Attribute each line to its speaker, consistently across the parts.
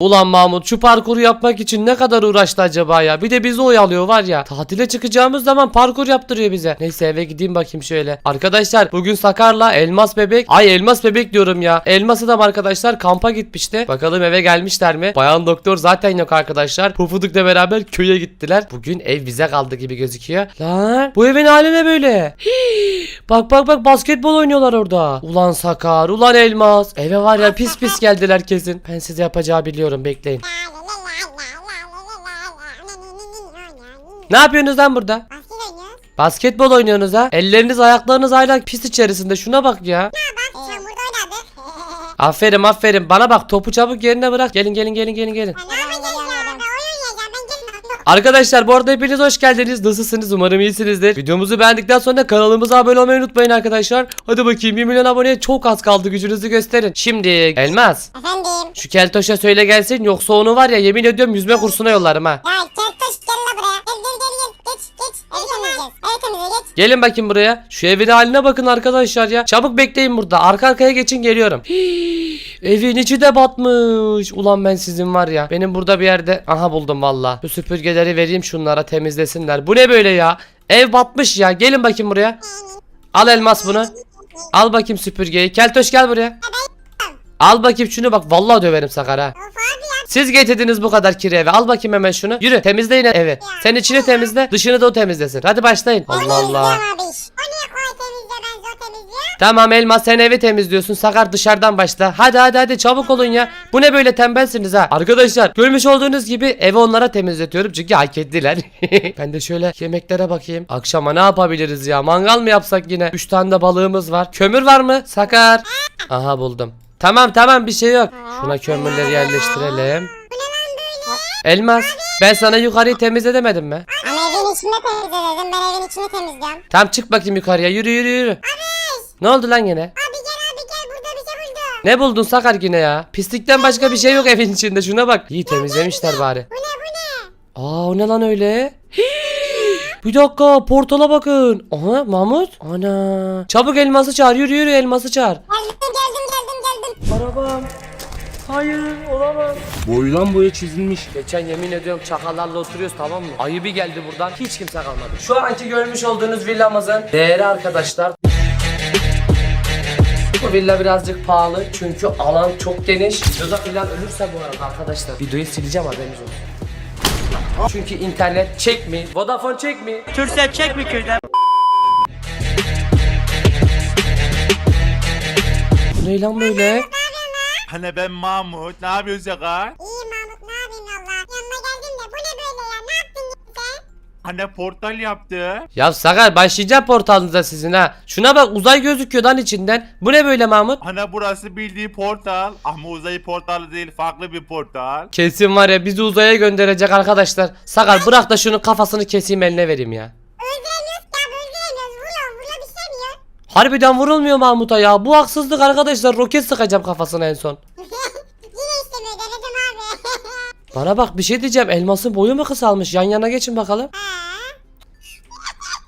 Speaker 1: Ulan Mahmut şu parkuru yapmak için ne kadar uğraştı acaba ya? Bir de bizi oyalıyor var ya. Tatile çıkacağımız zaman parkur yaptırıyor bize. Neyse eve gideyim bakayım şöyle. Arkadaşlar bugün Sakar'la Elmas Bebek. Ay Elmas Bebek diyorum ya. Elmas'ı da arkadaşlar kampa gitmişti. Bakalım eve gelmişler mi? Bayan doktor zaten yok arkadaşlar. Pufuduk'la beraber köye gittiler. Bugün ev bize kaldı gibi gözüküyor. Lan bu evin hali ne böyle? Bak bak bak basketbol oynuyorlar orada. Ulan Sakar, ulan Elmas. Eve var ya pis pis geldiler kesin. Ben size yapacağı biliyorum bekleyin. Ne yapıyorsunuz lan burada? Basketbol oynuyorsunuz ha. Elleriniz ayaklarınız hala pis içerisinde. Şuna bak ya. Aferin aferin. Bana bak topu çabuk yerine bırak. Gelin gelin gelin gelin gelin. Arkadaşlar bu arada hepiniz hoş geldiniz. Nasılsınız? Umarım iyisinizdir. Videomuzu beğendikten sonra kanalımıza abone olmayı unutmayın arkadaşlar. Hadi bakayım 1 milyon aboneye çok az kaldı. Gücünüzü gösterin. Şimdi Elmas.
Speaker 2: Efendim.
Speaker 1: Şu Keltoş'a söyle gelsin yoksa onu var ya yemin ediyorum yüzme kursuna yollarım ha.
Speaker 2: Ya keltoş
Speaker 1: Gelin bakayım buraya. Şu evin haline bakın arkadaşlar ya. Çabuk bekleyin burada. Arka arkaya geçin geliyorum. Hii, evin içi de batmış. Ulan ben sizin var ya. Benim burada bir yerde. Aha buldum valla. Bu süpürgeleri vereyim şunlara temizlesinler. Bu ne böyle ya? Ev batmış ya. Gelin bakayım buraya. Al elmas bunu. Al bakayım süpürgeyi. Keltoş gel buraya. Al bakayım şunu bak. Vallahi döverim Sakar ha.
Speaker 2: Of abi.
Speaker 1: Siz getirdiniz bu kadar kiri eve. Al bakayım hemen şunu. Yürü temizleyin evi. Sen içini temizle. Dışını da o temizlesin. Hadi başlayın. Allah Allah. Tamam Elmas sen evi temizliyorsun. Sakar dışarıdan başla. Hadi hadi hadi çabuk olun ya. Bu ne böyle tembelsiniz ha. Arkadaşlar görmüş olduğunuz gibi evi onlara temizletiyorum. Çünkü hak ettiler. ben de şöyle yemeklere bakayım. Akşama ne yapabiliriz ya? Mangal mı yapsak yine? 3 tane de balığımız var. Kömür var mı? Sakar. Aha buldum. Tamam tamam bir şey yok. Şuna kömürleri yerleştirelim. Elmas ben sana yukarıyı temizle demedim mi?
Speaker 2: Ama evin içini temizle dedim. Ben evin içini temizliyorum.
Speaker 1: Tamam çık bakayım yukarıya yürü yürü yürü. Ne oldu lan yine?
Speaker 2: Abi gel abi gel burada bir şey buldum.
Speaker 1: Ne buldun Sakar yine ya? Pislikten başka bir şey yok evin içinde şuna bak. İyi temizlemişler bari.
Speaker 2: Bu ne bu ne?
Speaker 1: Aa o ne lan öyle? Bir dakika portala bakın. Aha Mahmut. Ana. Çabuk elması çağır yürü yürü elması çağır.
Speaker 2: Geldim.
Speaker 1: Arabam. Hayır olamaz. Boydan boya çizilmiş. Geçen yemin ediyorum çakallarla oturuyoruz tamam mı? Ayı bir geldi buradan hiç kimse kalmadı. Şu anki görmüş olduğunuz villamızın değeri arkadaşlar. Bu villa birazcık pahalı çünkü alan çok geniş. Videoda filan ölürse bu arada arkadaşlar. Videoyu sileceğim haberiniz olsun. Çünkü internet çekmiyor. Vodafone çekmiyor.
Speaker 3: Türkcell çek mi köyden?
Speaker 1: Ne lan böyle?
Speaker 3: Hani ben Mahmut. Ne yapıyorsun Sakar?
Speaker 2: İyi Mahmut ne yapayım valla. Yanına geldim de bu ne böyle ya? Ne yaptın sen?
Speaker 3: Hani portal yaptı.
Speaker 1: Ya Sakar başlayacağım portalınıza sizin ha. Şuna bak uzay gözüküyor lan içinden. Bu ne böyle Mahmut?
Speaker 3: Hani burası bildiği portal. Ama uzay portalı değil farklı bir portal.
Speaker 1: Kesin var ya bizi uzaya gönderecek arkadaşlar. Sakar bırak da şunun kafasını keseyim eline vereyim ya.
Speaker 2: Öldüremiyoruz
Speaker 1: Harbiden vurulmuyor Mahmut'a ya. Bu haksızlık arkadaşlar. Roket sıkacağım kafasına en son.
Speaker 2: Yine istemiyor denedim abi.
Speaker 1: Bana bak bir şey diyeceğim. Elmasın boyu mu kısalmış? Yan yana geçin bakalım.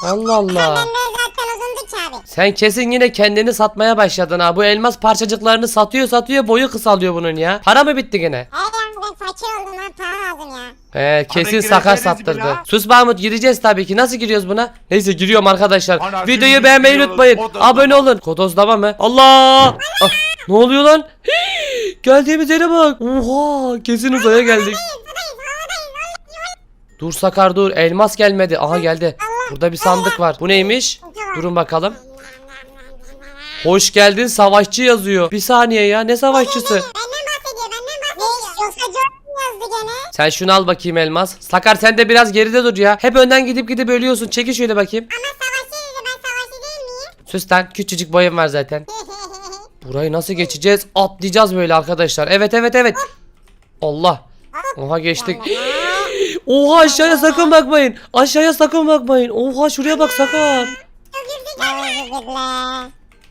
Speaker 1: Allah Allah.
Speaker 2: Benden zaten uzundu ki abi.
Speaker 1: Sen kesin yine kendini satmaya başladın ha. Bu elmas parçacıklarını satıyor satıyor boyu kısalıyor bunun ya. Para mı bitti gene?
Speaker 2: Hey ya ben fakir oldum lan para lazım ya.
Speaker 1: He kesin sakar
Speaker 3: gireceğiz mi
Speaker 1: sattırdı. Sus Mahmut gireceğiz tabii ki. Nasıl giriyoruz buna? Neyse giriyorum arkadaşlar.
Speaker 3: Ana,
Speaker 1: Videoyu beğenmeyi
Speaker 3: giriyoruz.
Speaker 1: unutmayın.
Speaker 3: Kodozlama.
Speaker 1: Abone olun. Kodozlama mı? Allah! Ah, ne oluyor lan? Hii, geldiğimiz yere bak. Oha kesin uzaya geldik. Dur Sakar dur. Elmas gelmedi. Aha geldi. Burada bir sandık var. Bu neymiş? Durun bakalım. Hoş geldin savaşçı yazıyor. Bir saniye ya ne savaşçısı?
Speaker 2: Yazdı gene.
Speaker 1: Sen şunu al bakayım elmas. Sakar sen de biraz geride dur ya. Hep önden gidip gidip ölüyorsun. Çekil şöyle bakayım.
Speaker 2: Ama savaşçı dedi ben savaşçı değil miyim?
Speaker 1: Sus lan küçücük boyun var zaten. Burayı nasıl geçeceğiz? Atlayacağız böyle arkadaşlar. Evet evet evet. Allah. Oha geçtik. Oha aşağıya sakın bakmayın. Aşağıya sakın bakmayın. Oha şuraya bak Sakar.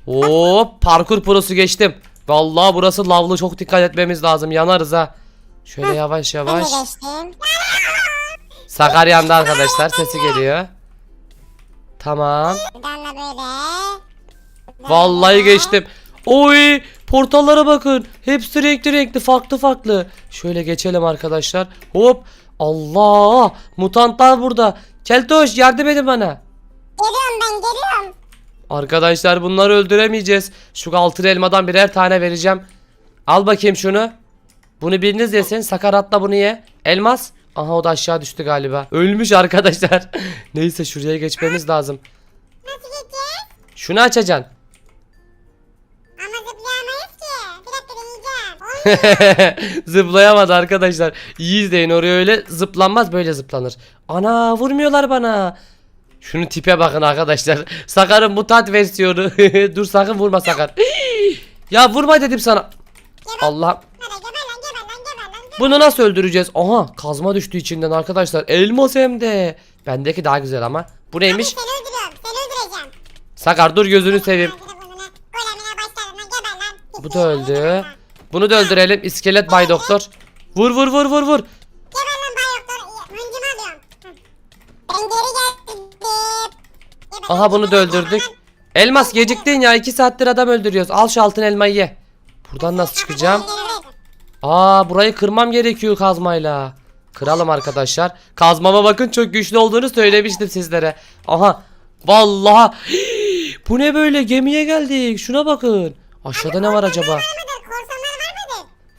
Speaker 1: Hop parkur prosu geçtim. Vallahi burası lavlı çok dikkat etmemiz lazım. Yanarız ha. Şöyle yavaş yavaş.
Speaker 2: geçtim.
Speaker 1: Sakar yandı arkadaşlar. Sesi geliyor. Tamam.
Speaker 2: Buradan da böyle.
Speaker 1: Vallahi geçtim. Oy Portallara bakın. Hepsi renkli renkli farklı farklı. Şöyle geçelim arkadaşlar. Hop. Allah. Mutantlar burada. Keltoş yardım edin bana.
Speaker 2: Geliyorum ben geliyorum.
Speaker 1: Arkadaşlar bunları öldüremeyeceğiz. Şu altın elmadan birer tane vereceğim. Al bakayım şunu. Bunu biriniz yesin. Sakar atla bunu ye. Elmas. Aha o da aşağı düştü galiba. Ölmüş arkadaşlar. Neyse şuraya geçmemiz lazım.
Speaker 2: Nasıl geçeceğiz?
Speaker 1: Şunu açacaksın.
Speaker 2: Ama zıplayamayız ki. Bir dakika deneyeceğim. Oy.
Speaker 1: Zıplayamadı arkadaşlar. İyi izleyin oraya öyle zıplanmaz böyle zıplanır. Ana vurmuyorlar bana. Şunu tipe bakın arkadaşlar. Sakar'ın mutant versiyonu. Dur sakın vurma Sakar. ya vurma dedim sana. Allah.
Speaker 2: Hadi
Speaker 1: Bunu nasıl öldüreceğiz? Aha kazma düştü içinden arkadaşlar. Elmas hem de. Bendeki daha güzel ama. Bu neymiş?
Speaker 2: Seni öldürüyorum. Seni öldüreceğim.
Speaker 1: Sakar dur gözünü seveyim. Bu da öldü. Bunu da öldürelim. İskelet Bay Doktor. Vur vur vur vur vur.
Speaker 2: Geber lan bay doktor. Hıncımı alıyorum. Ben geri geldim.
Speaker 1: Aha bunu da öldürdük. Elmas geciktin ya. 2 saattir adam öldürüyoruz. Al şu altın elmayı ye. Buradan nasıl çıkacağım? Aa burayı kırmam gerekiyor kazmayla. Kıralım arkadaşlar. Kazmama bakın çok güçlü olduğunu söylemiştim sizlere. Aha. Vallahi. Bu ne böyle gemiye geldik. Şuna bakın. Aşağıda ne var acaba?
Speaker 2: Var?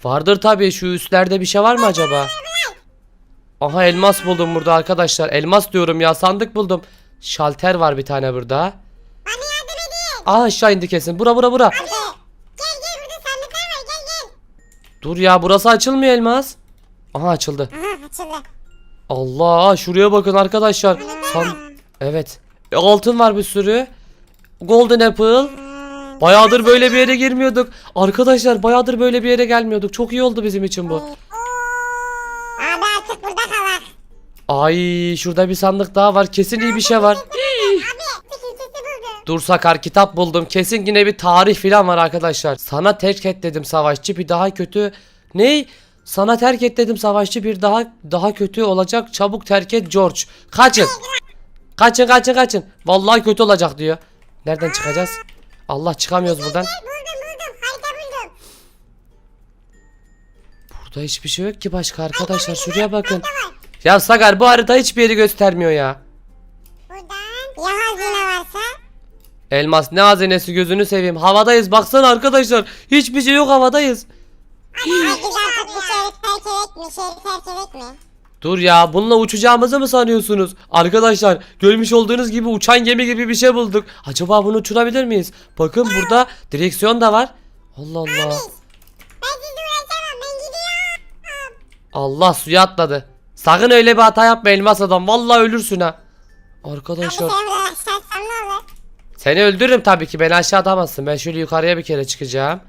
Speaker 1: Vardır tabii şu üstlerde bir şey var mı acaba? Aha elmas buldum burada arkadaşlar. Elmas diyorum ya sandık buldum. Şalter var bir tane burada.
Speaker 2: Bana yardım edin.
Speaker 1: Aa aşağı indi kesin. Bura bura bura.
Speaker 2: Hadi. Gel gel burada sandıklar var gel gel.
Speaker 1: Dur ya burası açılmıyor elmas. Aha açıldı.
Speaker 2: Aha açıldı.
Speaker 1: Allah şuraya bakın arkadaşlar. San evet. E, altın var bir sürü. Golden apple. Bayağıdır böyle bir yere girmiyorduk. Arkadaşlar bayağıdır böyle bir yere gelmiyorduk. Çok iyi oldu bizim için bu.
Speaker 2: Abi artık burada kalak.
Speaker 1: Ay şurada bir sandık daha var. Kesin iyi bir şey var. Dur Sakar kitap buldum. Kesin yine bir tarih falan var arkadaşlar. Sana terk et dedim savaşçı bir daha kötü. Ne? Sana terk et dedim savaşçı bir daha daha kötü olacak. Çabuk terk et George. Kaçın. Kaçın kaçın kaçın. Vallahi kötü olacak diyor. Nereden çıkacağız? Allah çıkamıyoruz buradan.
Speaker 2: Buldum buldum harita buldum.
Speaker 1: Burada hiçbir şey yok ki başka arkadaşlar. Şuraya bakın. Ya Sakar bu harita hiçbir yeri göstermiyor ya Elmas ne hazinesi gözünü seveyim. Havadayız baksana arkadaşlar. Hiçbir şey yok havadayız.
Speaker 2: Mi?
Speaker 1: Dur ya bununla uçacağımızı mı sanıyorsunuz? Arkadaşlar görmüş olduğunuz gibi uçan gemi gibi bir şey bulduk. Acaba bunu uçurabilir miyiz? Bakın burada direksiyon da var. Allah Allah.
Speaker 2: Ben uğraşamam ben gidiyorum.
Speaker 1: Allah suya atladı. Sakın öyle bir hata yapma elmas adam. Vallahi ölürsün ha.
Speaker 2: Abi
Speaker 1: Arkadaşlar
Speaker 2: sen burada aşağısan ne olur?
Speaker 1: Seni öldürürüm tabii ki. Beni aşağı atamazsın. Ben şöyle yukarıya bir kere çıkacağım.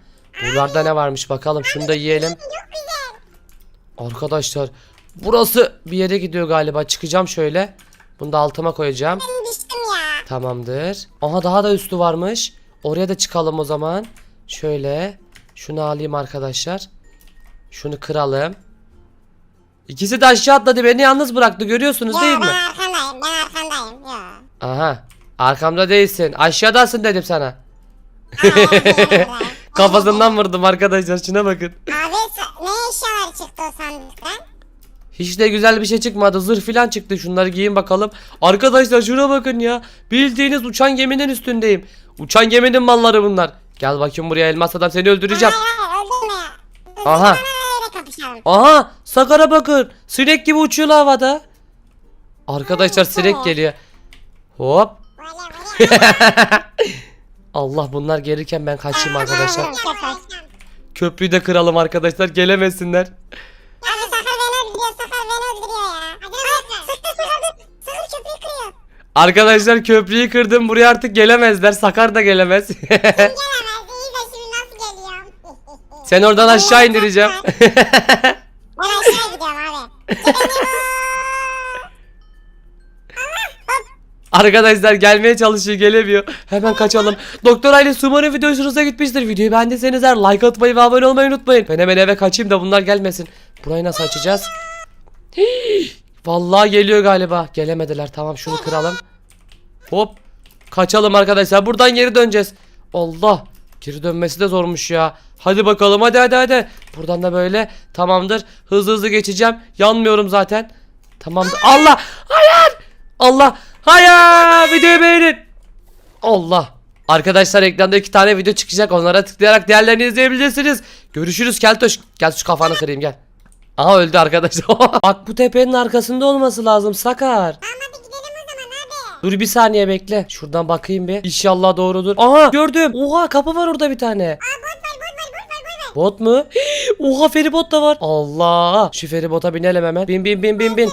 Speaker 1: Buralarda ne varmış bakalım. Şunu da yiyelim. Arkadaşlar burası bir yere gidiyor galiba. Çıkacağım şöyle. Bunu da altıma koyacağım. Tamamdır. Aha daha da üstü varmış. Oraya da çıkalım o zaman. Şöyle. Şunu alayım arkadaşlar. Şunu kıralım. İkisi de aşağı atladı. Beni yalnız bıraktı. Görüyorsunuz değil mi?
Speaker 2: ben arkandayım ben arkandayım. Ya.
Speaker 1: Aha. Arkamda değilsin. Aşağıdasın dedim sana. Kafasından vurdum arkadaşlar. Şuna bakın.
Speaker 2: Abi ne eşyalar çıktı o sandıktan?
Speaker 1: Hiç de güzel bir şey çıkmadı. Zırh falan çıktı. Şunları giyin bakalım. Arkadaşlar şuna bakın ya. Bildiğiniz uçan geminin üstündeyim. Uçan geminin malları bunlar. Gel bakayım buraya elmas adam seni öldüreceğim.
Speaker 2: Hayır hayır öldürme ya.
Speaker 1: Aha. Aha Sakar'a bakın. Sinek gibi uçuyor havada. Arkadaşlar sinek geliyor. Hop. Allah bunlar gelirken ben kaçayım arkadaşlar.
Speaker 2: Abi sakar
Speaker 1: Köprüyü de kıralım arkadaşlar. Gelemesinler.
Speaker 2: beni öldürüyor sakar beni öldürüyor ya. Sıktı sakar sakar köprüyü kırıyor.
Speaker 1: Arkadaşlar köprüyü kırdım. Buraya artık gelemezler. Sakar da gelemez.
Speaker 2: Gelemez iyi de şimdi nasıl geliyor?
Speaker 1: Sen oradan aşağı indireceğim.
Speaker 2: Ben aşağı gidiyorum abi.
Speaker 1: Arkadaşlar gelmeye çalışıyor gelemiyor. Hemen kaçalım. Doktor ailesi umarım video hoşunuza gitmiştir. Videoyu beğendiyseniz eğer like atmayı ve abone olmayı unutmayın. Ben hemen eve kaçayım da bunlar gelmesin. Burayı nasıl açacağız? Vallahi geliyor galiba. Gelemediler. Tamam şunu kıralım. Hop. Kaçalım arkadaşlar. Buradan geri döneceğiz. Allah. Geri dönmesi de zormuş ya. Hadi bakalım hadi hadi hadi. Buradan da böyle tamamdır. Hızlı hızlı geçeceğim. Yanmıyorum zaten. Tamamdır. Allah! Hayır! Allah! Hayır! Videoyu beğenin. Allah! Arkadaşlar ekranda iki tane video çıkacak. Onlara tıklayarak diğerlerini izleyebilirsiniz. Görüşürüz Keltoş. Gel şu kafanı kırayım gel. Aha öldü arkadaşlar. Bak bu tepenin arkasında olması lazım Sakar. Dur bir saniye bekle. Şuradan bakayım bir. İnşallah doğrudur. Aha gördüm. Oha kapı var orada bir tane.
Speaker 2: Aa bot var bot var bot var bot var.
Speaker 1: Bot mu? Oha feribot da var. Allah. Şu feribota binelim hemen. Bin bin bin bin bin.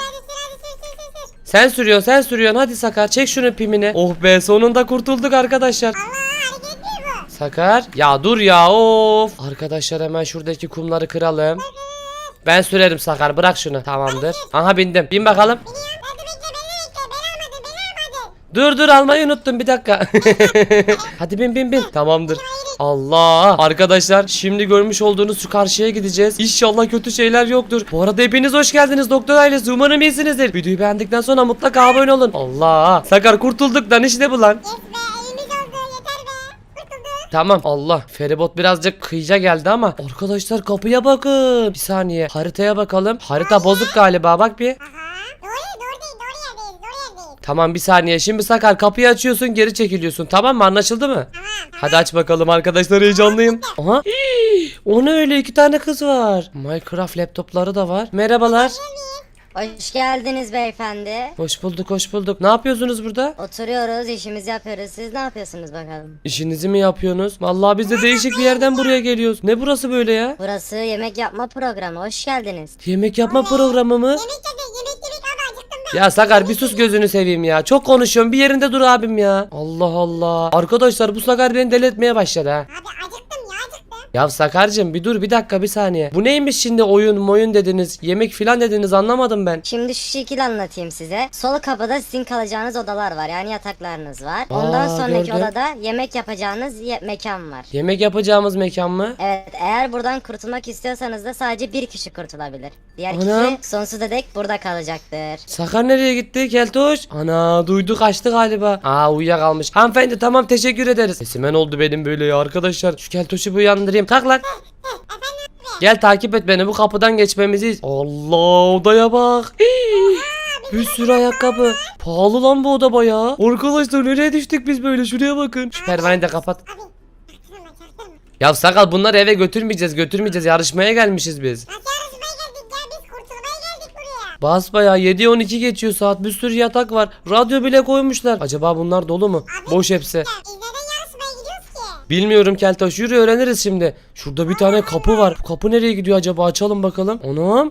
Speaker 1: Sen sürüyorsun sen sürüyorsun. Hadi Sakar çek şunu pimini. Oh be sonunda kurtulduk arkadaşlar. Sakar. Ya dur ya of. Arkadaşlar hemen şuradaki kumları kıralım. Ben sürerim Sakar bırak şunu. Tamamdır. Aha bindim. Bin bakalım. Dur dur almayı unuttum bir dakika. Hadi bin bin bin. Tamamdır. Allah. Arkadaşlar şimdi görmüş olduğunuz şu karşıya gideceğiz. İnşallah kötü şeyler yoktur. Bu arada hepiniz hoş geldiniz doktor ailesi. Umarım iyisinizdir. Videoyu beğendikten sonra mutlaka abone olun. Allah. Sakar kurtulduk lan işte bu lan.
Speaker 2: Yes be elimiz oldu yeter be. Kurtulduk.
Speaker 1: Tamam Allah. Feribot birazcık kıyıca geldi ama. Arkadaşlar kapıya bakın. Bir saniye. Haritaya bakalım. Harita bozuk galiba bak bir.
Speaker 2: Aha. Doğru doğru değil doğru yerdeyiz doğru yerdeyiz.
Speaker 1: Tamam bir saniye. Şimdi Sakar kapıyı açıyorsun geri çekiliyorsun. Tamam mı anlaşıldı mı? Hadi aç bakalım arkadaşlar heyecanlıyım. Aha. Hii, O ne öyle iki tane kız var. Minecraft laptopları da var. Merhabalar.
Speaker 4: Hoş geldiniz beyefendi.
Speaker 1: Hoş bulduk hoş bulduk. Ne yapıyorsunuz burada?
Speaker 4: Oturuyoruz, işimizi yapıyoruz. Siz ne yapıyorsunuz bakalım?
Speaker 1: İşinizi mi yapıyorsunuz? Vallahi biz de değişik bir yerden buraya geliyoruz. Ne burası böyle ya?
Speaker 4: Burası yemek yapma programı. Hoş geldiniz.
Speaker 1: Yemek yapma programı mı?
Speaker 2: Yemek yemek acıktım ben.
Speaker 1: Ya Sakar bir sus gözünü seveyim ya. Çok konuşuyorsun bir yerinde dur abim ya. Allah Allah. Arkadaşlar bu Sakar beni deli etmeye başladı ha.
Speaker 2: Abi.
Speaker 1: Ya Sakar'cığım bir dur bir dakika bir saniye. Bu neymiş şimdi oyun moyun dediniz. Yemek filan dediniz anlamadım ben.
Speaker 4: Şimdi şu şekil anlatayım size. Sol kapıda sizin kalacağınız odalar var. Yani yataklarınız var. Ondan
Speaker 1: Aa,
Speaker 4: sonraki
Speaker 1: gördüm.
Speaker 4: odada yemek yapacağınız ye- mekan var.
Speaker 1: Yemek yapacağımız mekan mı?
Speaker 4: Evet eğer buradan kurtulmak istiyorsanız da sadece bir kişi kurtulabilir. Diğer
Speaker 1: Anam.
Speaker 4: kişi sonsuza dek burada kalacaktır.
Speaker 1: Sakar nereye gitti Keltoş? Ana duydu kaçtı galiba. Aa uyuyakalmış. Hanımefendi tamam teşekkür ederiz. Sesimen oldu benim böyle ya arkadaşlar. Şu Keltoş'u bir uyandırayım. Kalk lan. Gel takip et beni bu kapıdan geçmemizi. Allah odaya bak. Bir sürü ayakkabı. Pahalı lan bu oda bayağı. Arkadaşlar nereye düştük biz böyle şuraya bakın. Şu pervaneyi de kapat. Ya sakal bunları eve götürmeyeceğiz götürmeyeceğiz yarışmaya gelmişiz biz. Bas bayağı 7-12 geçiyor saat bir sürü yatak var. Radyo bile koymuşlar. Acaba bunlar dolu mu? Boş hepsi. Bilmiyorum Keltoş yürü öğreniriz şimdi. Şurada bir tane kapı var. Bu kapı nereye gidiyor acaba açalım bakalım. Anam.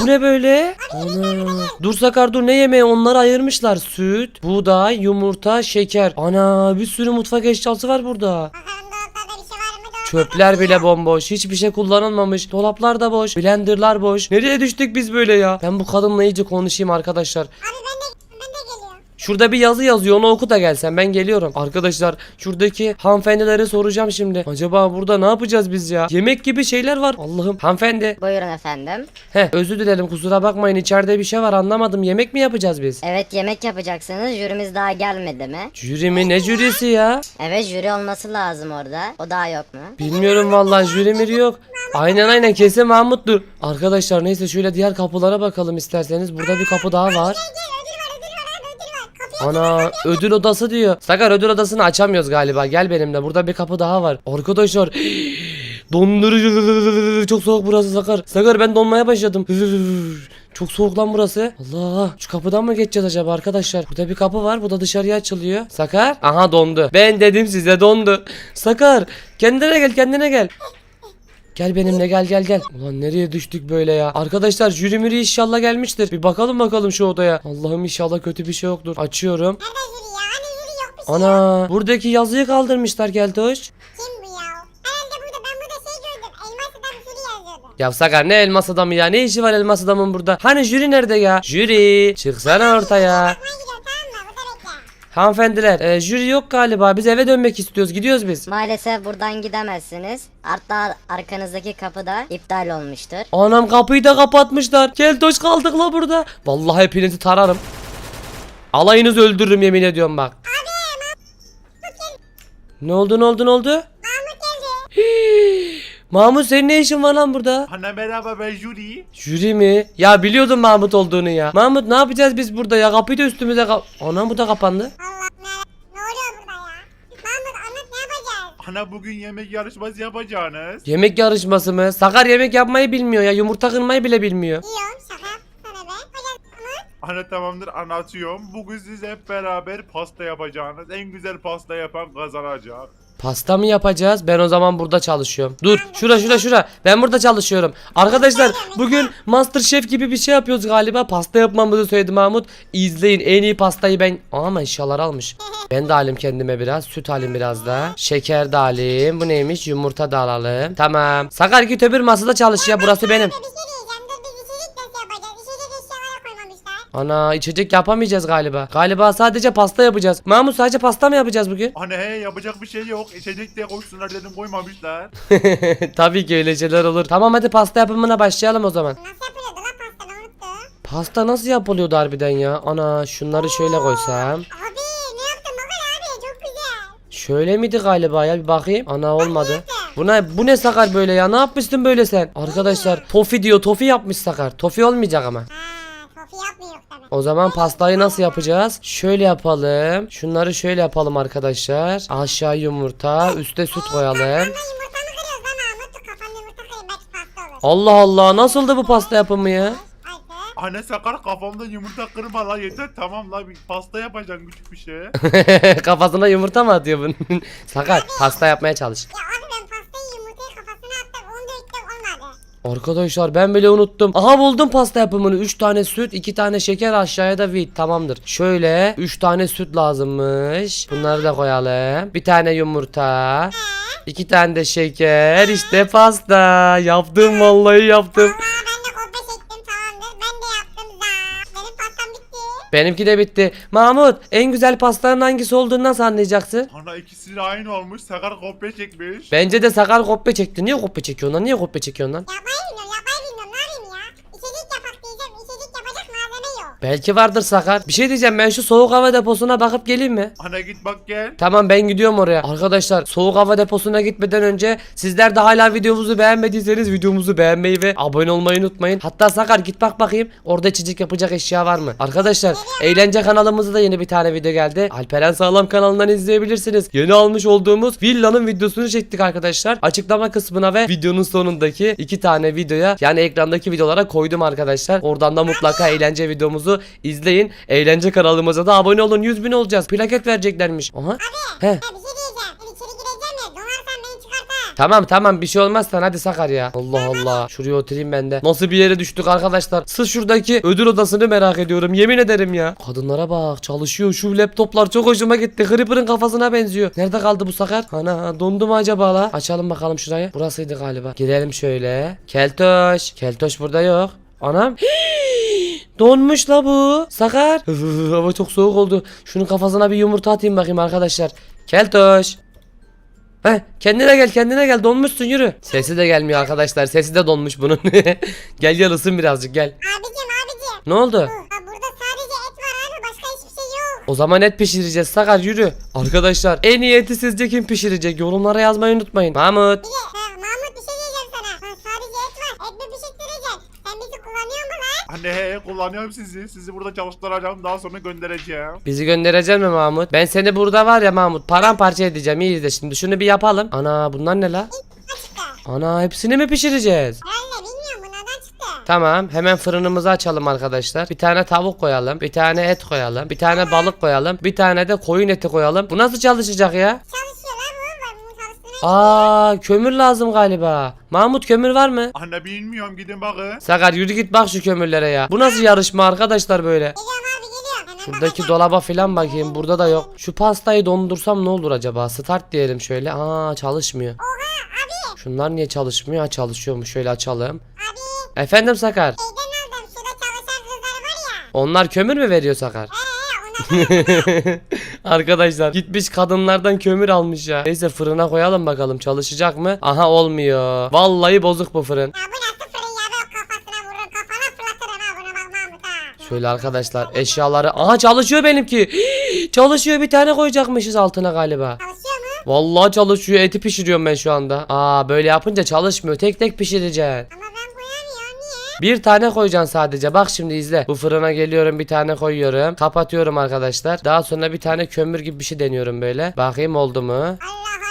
Speaker 1: Bu ne böyle? Ana. Dur Sakar dur ne yemeği onları ayırmışlar. Süt, buğday, yumurta, şeker. Ana bir sürü mutfak eşyası var burada. Çöpler bile bomboş. Hiçbir şey kullanılmamış. Dolaplar da boş. Blenderlar boş. Nereye düştük biz böyle ya? Ben bu kadınla iyice konuşayım arkadaşlar.
Speaker 2: Abi ben de ben de geliyorum.
Speaker 1: Şurada bir yazı yazıyor onu oku da gelsen ben geliyorum. Arkadaşlar şuradaki hanımefendilere soracağım şimdi. Acaba burada ne yapacağız biz ya? Yemek gibi şeyler var. Allah'ım hanımefendi.
Speaker 4: Buyurun efendim.
Speaker 1: Heh özür dilerim kusura bakmayın içeride bir şey var anlamadım. Yemek mi yapacağız biz?
Speaker 4: Evet yemek yapacaksınız. Jürimiz daha gelmedi mi?
Speaker 1: Jüri mi ne jürisi ya?
Speaker 4: Evet jüri olması lazım orada. O daha yok mu?
Speaker 1: Bilmiyorum vallahi jüri miri yok. Aynen aynen kesin Mahmut'tur. Arkadaşlar neyse şöyle diğer kapılara bakalım isterseniz. Burada bir kapı daha var.
Speaker 2: Gel ödül var ödül var abi ödül var. Kapıyı
Speaker 1: Ana ödül odası diyor. Sakar ödül odasını açamıyoruz galiba. Gel benimle. Burada bir kapı daha var. Arkadaşlar dondurucu. Çok soğuk burası Sakar. Sakar ben donmaya başladım. Çok soğuk lan burası. Allah. Şu kapıdan mı geçeceğiz acaba arkadaşlar? Burada bir kapı var. Bu da dışarıya açılıyor. Sakar. Aha dondu. Ben dedim size dondu. Sakar. Kendine gel kendine gel. Gel benimle gel gel gel. Ulan nereye düştük böyle ya? Arkadaşlar jüri müri inşallah gelmiştir. Bir bakalım bakalım şu odaya. Allah'ım inşallah kötü bir şey yoktur. Açıyorum.
Speaker 2: nerede jüri ya? Hani jüri yok bir şey.
Speaker 1: Ana buradaki yazıyı kaldırmışlar Geltoş.
Speaker 2: Kim bu ya? Herhalde burada ben burada şey gördüm. Elmas adam jüri yazıyordu.
Speaker 1: Ya Sakar ne elmas adamı ya? Ne işi var elmas adamın burada? Hani jüri nerede ya? Jüri çıksana ortaya. Hanımefendiler e, jüri yok galiba. Biz eve dönmek istiyoruz. Gidiyoruz biz.
Speaker 4: Maalesef buradan gidemezsiniz. Hatta arkanızdaki kapı da iptal olmuştur.
Speaker 1: Anam kapıyı da kapatmışlar. Keltoş kaldık la burada. Vallahi hepinizi tararım. Alayınızı öldürürüm yemin ediyorum bak. Ne oldu ne oldu ne oldu? Mahmut senin ne işin var lan burada?
Speaker 3: Ana merhaba ben Juri.
Speaker 1: Jüri mi? Ya biliyordum Mahmut olduğunu ya. Mahmut ne yapacağız biz burada ya? Kapıyı da üstümüze kap... Ana bu da kapandı.
Speaker 2: Allah ne, ne oluyor burada ya? Mahmut anlat ne yapacağız?
Speaker 3: Ana bugün yemek yarışması yapacağınız.
Speaker 1: Yemek yarışması mı? Sakar yemek yapmayı bilmiyor ya. Yumurta kırmayı bile bilmiyor.
Speaker 2: Yiyorum şaka sana be. Hocam Mahmut.
Speaker 3: Ana tamamdır anlatıyorum. Bugün siz hep beraber pasta yapacaksınız. En güzel pasta yapan kazanacak.
Speaker 1: Pasta mı yapacağız? Ben o zaman burada çalışıyorum. Dur şura şura şura. Ben burada çalışıyorum. Arkadaşlar bugün Master Chef gibi bir şey yapıyoruz galiba. Pasta yapmamızı söyledi Mahmut. İzleyin en iyi pastayı ben... Ama eşyalar almış. Ben de alayım kendime biraz. Süt alayım biraz da. Şeker de alayım. Bu neymiş? Yumurta da alalım. Tamam. Sakar git öbür masada çalış ya. Burası benim. Ana içecek yapamayacağız galiba. Galiba sadece pasta yapacağız. Mahmut sadece pasta mı yapacağız bugün?
Speaker 3: Ana he yapacak bir şey yok. İçecek de koysunlar dedim koymamışlar.
Speaker 1: Tabii ki öyle şeyler olur. Tamam hadi pasta yapımına başlayalım o zaman.
Speaker 2: Nasıl yapılıyordu lan pasta ben unuttum.
Speaker 1: Pasta nasıl yapılıyordu harbiden ya? Ana şunları şöyle koysam.
Speaker 2: Abi ne yaptın baba abi çok güzel.
Speaker 1: Şöyle miydi galiba ya bir bakayım. Ana olmadı. Buna bu ne sakar böyle ya? Ne yapmışsın böyle sen? Arkadaşlar tofi diyor. Tofi yapmış sakar. Tofi olmayacak ama.
Speaker 2: Ha Sofi yapmıyor tabii.
Speaker 1: O zaman pastayı nasıl yapacağız? Şöyle yapalım. Şunları şöyle yapalım arkadaşlar. Aşağı yumurta, üste süt koyalım.
Speaker 2: Ama yumurta mı kırıyoruz lan Mahmut? Dur kafanda yumurta kırayım belki pasta olur.
Speaker 1: Allah Allah nasıldı bu pasta yapımı ya?
Speaker 3: Anne sakar kafamda yumurta kırma la yeter tamam la bir pasta yapacaksın küçük bir şey.
Speaker 1: Kafasına yumurta mı atıyor bunun? sakar pasta yapmaya çalış.
Speaker 2: Ya abi ben
Speaker 1: Arkadaşlar ben bile unuttum. Aha buldum pasta yapımını. 3 tane süt, 2 tane şeker aşağıya da wheat. Tamamdır. Şöyle 3 tane süt lazımmış. Bunları da koyalım. Bir tane yumurta. 2 tane de şeker. İşte pasta. Yaptım vallahi yaptım. Benimki de bitti. Mahmut en güzel pastanın hangisi olduğunu nasıl anlayacaksın?
Speaker 3: Ana ikisi de aynı olmuş. Sakar kopya çekmiş.
Speaker 1: Bence de sakar kopya çekti. Niye kopya çekiyorsun lan? Niye kopya çekiyorsun lan?
Speaker 2: Yapmayı bilmiyorum
Speaker 1: Belki vardır sakar. Bir şey diyeceğim ben şu soğuk hava deposuna bakıp geleyim mi?
Speaker 3: Ana git bak gel.
Speaker 1: Tamam ben gidiyorum oraya. Arkadaşlar soğuk hava deposuna gitmeden önce sizler de hala videomuzu beğenmediyseniz videomuzu beğenmeyi ve abone olmayı unutmayın. Hatta Sakar git bak bakayım orada içecek yapacak eşya var mı? Arkadaşlar eğlence kanalımızda da yeni bir tane video geldi. Alperen Sağlam kanalından izleyebilirsiniz. Yeni almış olduğumuz villanın videosunu çektik arkadaşlar. Açıklama kısmına ve videonun sonundaki iki tane videoya yani ekrandaki videolara koydum arkadaşlar. Oradan da mutlaka eğlence videomuzu izleyin. Eğlence kanalımıza da abone olun. 100 bin olacağız. Plaket vereceklermiş. Aha. He.
Speaker 2: Ya bir şey diyeceğim. İçeri gireceğim ya. Donarsan beni çıkartar.
Speaker 1: Tamam tamam bir şey olmaz sen hadi Sakar ya. Allah Allah. Şuraya oturayım ben de. Nasıl bir yere düştük arkadaşlar. Sırf şuradaki ödül odasını merak ediyorum. Yemin ederim ya. Kadınlara bak çalışıyor. Şu laptoplar çok hoşuma gitti. Creeper'ın kafasına benziyor. Nerede kaldı bu Sakar? Ana dondu mu acaba la? Açalım bakalım şurayı. Burasıydı galiba. Girelim şöyle. Keltoş. Keltoş burada yok. Anam. Donmuş la bu. Sakar. Hava çok soğuk oldu. Şunun kafasına bir yumurta atayım bakayım arkadaşlar. Keltoş. Heh, kendine gel kendine gel donmuşsun yürü. Sesi de gelmiyor arkadaşlar sesi de donmuş bunun. gel gel ısın birazcık gel.
Speaker 2: Abicim abicim.
Speaker 1: Ne oldu?
Speaker 2: Ha, burada sadece et var abi. Başka hiçbir şey yok.
Speaker 1: O zaman et pişireceğiz Sakar yürü. Arkadaşlar en iyi eti sizce kim pişirecek? Yorumlara yazmayı unutmayın. Mahmut.
Speaker 2: Bir de ha, Mahmut bir şey diyeceğim sana. Ha, sadece et var. Et mi pişirttireceksin? Sen bizi kullanıyor musun lan?
Speaker 3: Anne kullanıyorum sizi. Sizi burada çalıştıracağım daha sonra göndereceğim.
Speaker 1: Bizi gönderecek mi Mahmut? Ben seni burada var ya Mahmut paramparça edeceğim iyi izle şimdi şunu bir yapalım. Ana bunlar ne la? Ana hepsini mi pişireceğiz?
Speaker 2: Herhalde bilmiyorum bu nereden çıktı?
Speaker 1: Tamam hemen fırınımızı açalım arkadaşlar. Bir tane tavuk koyalım. Bir tane et koyalım. Bir tane balık koyalım. Bir tane de koyun eti koyalım. Bu nasıl çalışacak ya?
Speaker 2: Çalışıyor lan bu. Ben bunu çalıştırmayı
Speaker 1: Aa kömür lazım galiba. Mahmut kömür var mı?
Speaker 3: Anne bilmiyorum gidin bakın.
Speaker 1: Sakar yürü git bak şu kömürlere ya. Bu nasıl yarışma arkadaşlar böyle?
Speaker 2: Geliyorum abi geliyorum. Hemen
Speaker 1: Şuradaki
Speaker 2: bakacağım.
Speaker 1: dolaba filan bakayım. Burada da yok. Şu pastayı dondursam ne olur acaba? Start diyelim şöyle. Aa çalışmıyor.
Speaker 2: Oha abi.
Speaker 1: Şunlar niye çalışmıyor? Ha çalışıyormuş. Şöyle açalım.
Speaker 2: Abi.
Speaker 1: Efendim Sakar.
Speaker 2: Evden aldım. Şurada çalışan kızlar var ya.
Speaker 1: Onlar kömür mü veriyor Sakar?
Speaker 2: Eee onlar
Speaker 1: Arkadaşlar gitmiş kadınlardan kömür almış ya. Neyse fırına koyalım bakalım çalışacak mı? Aha olmuyor. Vallahi bozuk bu fırın.
Speaker 2: Ya bu nasıl fırın ya ben kafasına vurur kafana fırlatırım ha buna bak Mahmut ha.
Speaker 1: Şöyle arkadaşlar eşyaları. Aha çalışıyor benimki. çalışıyor bir tane koyacakmışız altına galiba.
Speaker 2: Çalışıyor mu?
Speaker 1: Vallahi çalışıyor eti pişiriyorum ben şu anda. Aa böyle yapınca çalışmıyor tek tek pişireceksin.
Speaker 2: Ama?
Speaker 1: Bir tane koyacaksın sadece. Bak şimdi izle. Bu fırına geliyorum bir tane koyuyorum. Kapatıyorum arkadaşlar. Daha sonra bir tane kömür gibi bir şey deniyorum böyle. Bakayım oldu mu?
Speaker 2: Allah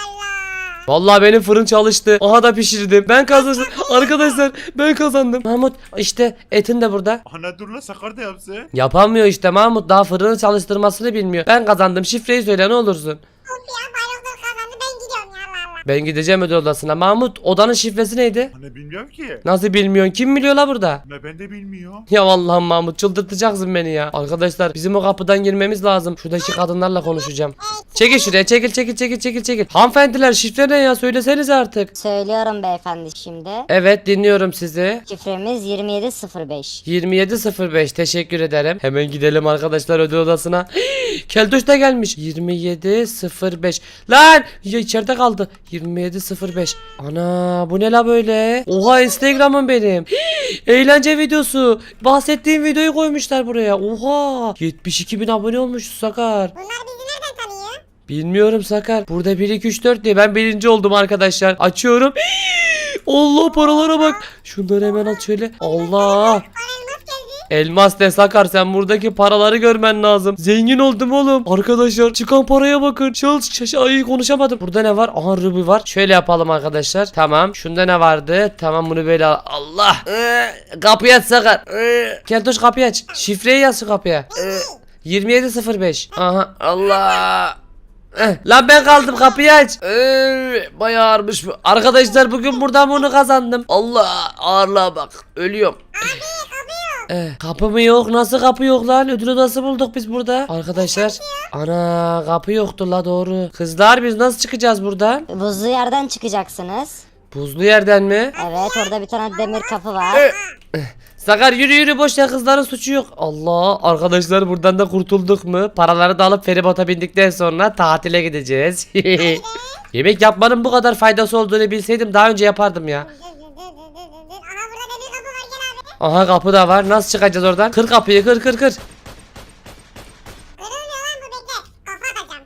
Speaker 2: Allah.
Speaker 1: Vallahi benim fırın çalıştı. Aha da pişirdim. Ben kazandım. arkadaşlar ben kazandım. Mahmut işte etin de burada.
Speaker 3: Ana dur la sakar da yapsın.
Speaker 1: Yapamıyor işte Mahmut daha fırını çalıştırmasını bilmiyor. Ben kazandım. Şifreyi söyle ne olursun.
Speaker 2: Of ya Ben
Speaker 1: gideceğim ödül odasına. Mahmut odanın şifresi neydi?
Speaker 3: Ana bilmiyorum ki.
Speaker 1: Nasıl bilmiyorsun? Kim biliyor la burada?
Speaker 3: Ana ben de bilmiyorum.
Speaker 1: Ya Allah'ım Mahmut çıldırtacaksın beni ya. Arkadaşlar bizim o kapıdan girmemiz lazım. Şuradaki kadınlarla konuşacağım. Çekil şuraya çekil çekil çekil çekil çekil. Hanımefendiler şifre ne ya söylesenize artık.
Speaker 4: Söylüyorum beyefendi şimdi.
Speaker 1: Evet dinliyorum sizi.
Speaker 4: Şifremiz 2705.
Speaker 1: 2705 teşekkür ederim. Hemen gidelim arkadaşlar ödül odasına. Keltoş da gelmiş. 2705. Lan ya içeride kaldı. 2705. Ana bu ne la böyle? Oha Instagram'ım benim. Eğlence videosu. Bahsettiğim videoyu koymuşlar buraya. Oha. 72 bin abone olmuşuz Sakar.
Speaker 2: Bunlar bizi nereden tanıyor?
Speaker 1: Bilmiyorum Sakar. Burada 1 2 3 4 diye ben birinci oldum arkadaşlar. Açıyorum. Allah paralara bak. Şunları hemen at şöyle. Allah.
Speaker 2: Elmas
Speaker 1: de Sakar sen buradaki paraları görmen lazım. Zengin oldum oğlum. Arkadaşlar çıkan paraya bakın. Şıl şaş ay konuşamadım. Burada ne var? Aha ruby var. Şöyle yapalım arkadaşlar. Tamam. Şunda ne vardı? Tamam bunu böyle al. Allah. Ee, kapıyı aç Sakar. Ee, Keltoş kapıyı aç. Şifreyi yaz şu kapıya. Ee, 2705. Aha Allah. Eh, lan ben kaldım kapıyı aç. Ee, bayağı ağırmış bu. Arkadaşlar bugün buradan bunu kazandım. Allah ağırlığa bak. Ölüyorum. Eh, kapı mı yok? Nasıl kapı yok lan? Ödül odası bulduk biz burada. Arkadaşlar. Ana kapı yoktu la doğru. Kızlar biz nasıl çıkacağız buradan?
Speaker 4: Buzlu yerden çıkacaksınız.
Speaker 1: Buzlu yerden mi?
Speaker 4: Evet orada bir tane demir kapı var.
Speaker 1: Sakar yürü yürü boş ya kızların suçu yok. Allah arkadaşlar buradan da kurtulduk mu? Paraları da alıp feribota bindikten sonra tatile gideceğiz. Yemek yapmanın bu kadar faydası olduğunu bilseydim daha önce yapardım ya.
Speaker 2: Dı dı dı dı dı dı dı. Aha burada demir kapı var gel abi.
Speaker 1: Aha kapı da var. Nasıl çıkacağız oradan? Kır kapıyı kır kır kır.
Speaker 2: Atacağım.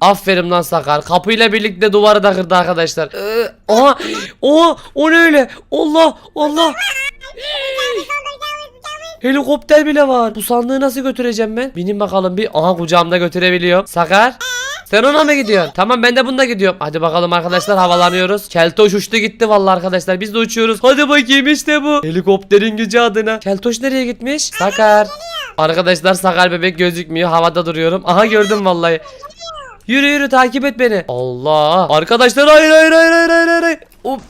Speaker 1: Aferin lan Sakar. Kapıyla birlikte duvarı da kırdı arkadaşlar. Ee, Oha! Oha! O ne öyle? Allah! Allah! Helikopter bile var. Bu sandığı nasıl götüreceğim ben? Binin bakalım bir. Aha kucağımda götürebiliyorum. Sakar. Sen ona mı gidiyorsun? Tamam ben de bunda gidiyorum. Hadi bakalım arkadaşlar havalanıyoruz. Keltoş uçtu gitti vallahi arkadaşlar. Biz de uçuyoruz. Hadi bakayım işte bu. Helikopterin gücü adına. Keltoş nereye gitmiş? Sakar. Arkadaşlar Sakar bebek gözükmüyor. Havada duruyorum. Aha gördüm vallahi. Yürü yürü takip et beni. Allah. Arkadaşlar hayır hayır hayır hayır hayır hayır. Hop.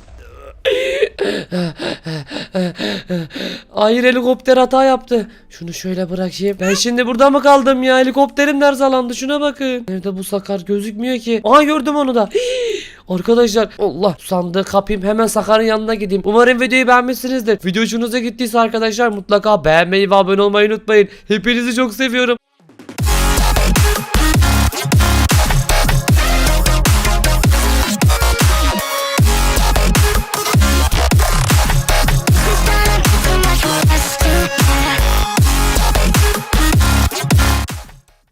Speaker 1: Hayır helikopter hata yaptı. Şunu şöyle bırakayım. Ben şimdi burada mı kaldım ya? Helikopterim nerzalandı? Şuna bakın. Nerede bu sakar gözükmüyor ki. Aha gördüm onu da. Arkadaşlar Allah sandığı kapayım hemen Sakar'ın yanına gideyim. Umarım videoyu beğenmişsinizdir. Video hoşunuza gittiyse arkadaşlar mutlaka beğenmeyi ve abone olmayı unutmayın. Hepinizi çok seviyorum.